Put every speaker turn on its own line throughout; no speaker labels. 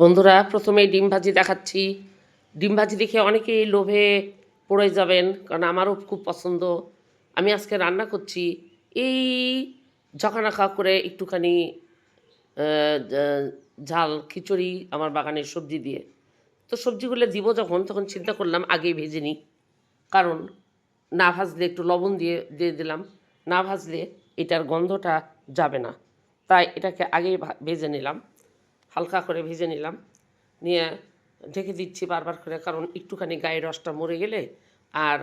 বন্ধুরা প্রথমে ডিম ভাজি দেখাচ্ছি। ডিম ভাজি দেখে অনেকেই লোভে পড়ে যাবেন, কারণ আমারও খুব পছন্দ। আমি আজকে রান্না করছি এই ঝকানাখা করে একটুখানি ঝাল, খিচুড়ি আমার বাগানের সবজি দিয়ে। তো সবজিগুলো দিব যখন, তখন চিন্তা করলাম আগেই ভেজে নিই। কারণ না ভাজলে একটু লবণ দিয়ে দিয়ে দিলাম। না ভাজলে এটার গন্ধটা যাবে না। তাই এটাকে আগেই ভা- ভেজে নিলাম। হালকা করে ভেজে নিলাম। নিয়ে ঢেকে দিচ্ছি বারবার করে, কারণ একটুখানি গায়ের রসটা মরে গেলে আর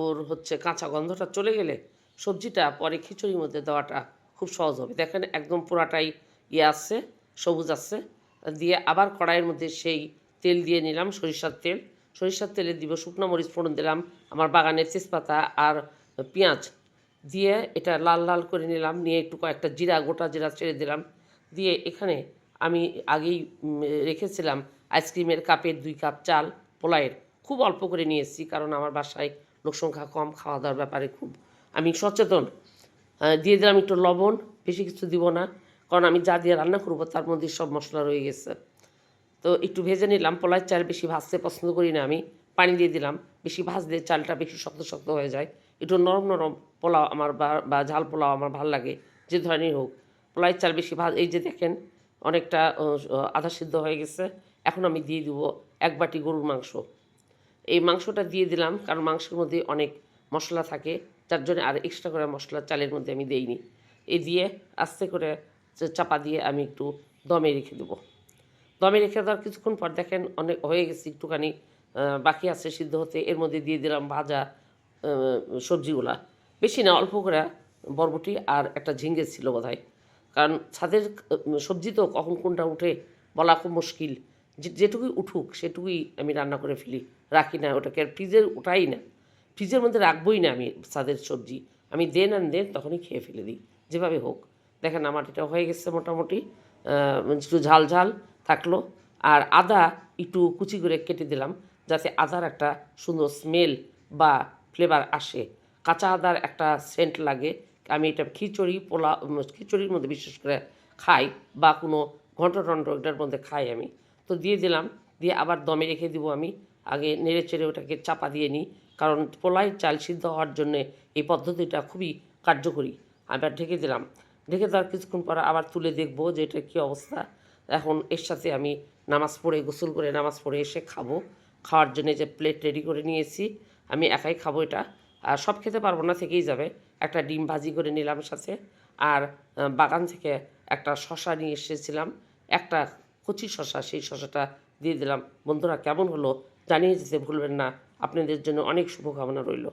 ওর হচ্ছে কাঁচা গন্ধটা চলে গেলে সবজিটা পরে খিচুড়ির মধ্যে দেওয়াটা খুব সহজ হবে। দেখেন একদম পুরাটাই ইয়ে আসছে, সবুজ আসছে। দিয়ে আবার কড়াইয়ের মধ্যে সেই তেল দিয়ে নিলাম, সরিষার তেল। সরিষার তেলে দিব শুকনো মরিচ, ফোড়ন দিলাম, আমার বাগানের তেজপাতা আর পেঁয়াজ। দিয়ে এটা লাল লাল করে নিলাম, নিয়ে একটু কয়েকটা জিরা, গোটা জিরা ছেড়ে দিলাম। দিয়ে এখানে আমি আগেই রেখেছিলাম আইসক্রিমের কাপের দুই কাপ চাল পোলায়ের খুব অল্প করে নিয়ে এসেছি কারণ আমার বাসায় লোক সংখ্যা কম খাওয়া দাওয়ার ব্যাপারে খুব আমি সচেতন। দিয়ে দিলাম একটু লবণ, বেশি কিছু দিব না কারণ আমি যা দিয়ে রান্না করব তার মধ্যে সব মশলা রয়ে গেছে। তো একটু ভেজে নিলাম পোলার চাল বেশি ভাজতে পছন্দ করি না আমি, পানি দিয়ে দিলাম। বেশি ভাজলে চালটা বেশি শক্ত শক্ত হয়ে যায়। একটু নরম নরম পোলাও আমার বা ঝাল পোলাও আমার ভালো লাগে, যে ধরনের হোক। পোলার চাল বেশি ভাজ, এই যে দেখেন অনেকটা আধা সিদ্ধ হয়ে গেছে। এখন আমি দিয়ে দিব এক বাটি গরুর মাংস। এই মাংসটা দিয়ে দিলাম কারণ মাংসের মধ্যে অনেক মশলা থাকে। যার জন্য আর এক্সট্রা করে মশলা চালের মধ্যে আমি দেইনি। এই দিয়ে আস্তে করে চাপা দিয়ে আমি একটু দমে রেখে দেবো। দমে রেখে দেওয়ার কিছুক্ষণ পর দেখেন অনেক হয়ে গেছে একটুখানি বাকি আছে সিদ্ধ হতে। এর মধ্যে দিয়ে দিলাম ভাজা সবজিগুলা। বেশি না, অল্প করে বরবটি আর একটা ঝিঙ্গে ছিল বোধহয়। কারণ ছাদের সবজি তো কখন কোনটা উঠে বলা খুব মুশকিল। যেটুকুই উঠুক, সেটুকুই আমি রান্না করে ফেলি, রাখি না ওটাকে। আর ফ্রিজে উঠাই না। ফ্রিজের মধ্যে রাখবই না আমি ছাদের সবজি। আমি দেন আন দেন তখনই খেয়ে ফেলে দিই, যেভাবে হোক। দেখেন আমার এটা হয়ে গেছে মোটামুটি একটু ঝাল ঝাল থাকল। আর আদা একটু কুচি করে কেটে দিলাম, যাতে আদার একটা সুন্দর স্মেল বা ফ্লেভার আসে। কাঁচা আদার একটা সেন্ট লাগে আমি এটা খিচুড়ি পোলা খিচুড়ির মধ্যে বিশেষ করে খাই বা কোনো ঘন্ট টন্ট এটার মধ্যে খাই আমি। তো দিয়ে দিলাম, দিয়ে আবার দমে রেখে দিব আমি। আগে নেড়ে চেড়ে ওটাকে চাপা দিয়ে নিই, কারণ পোলাই চাল সিদ্ধ হওয়ার জন্য এই পদ্ধতিটা খুবই কার্যকরী। আবার ঢেকে দিলাম। ঢেকে দেওয়ার কিছুক্ষণ পর আবার তুলে দেখব যে এটা কী অবস্থা। এখন এর সাথে আমি নামাজ পড়ে, গোসল করে নামাজ পড়ে এসে খাব। খাওয়ার জন্য যে প্লেট রেডি করে নিয়েছি, আমি একাই খাব এটা। আর সব খেতে পারব না, থেকেই যাবে। একটা ডিম ভাজি করে নিলাম সাথে। আর বাগান থেকে একটা শশা নিয়ে এসেছিলাম। একটা কচি শশা সেই শশাটা দিয়ে দিলাম। বন্ধুরা, কেমন হলো জানিয়ে যেতে ভুলবেন না। আপনাদের জন্য অনেক শুভকামনা রইল।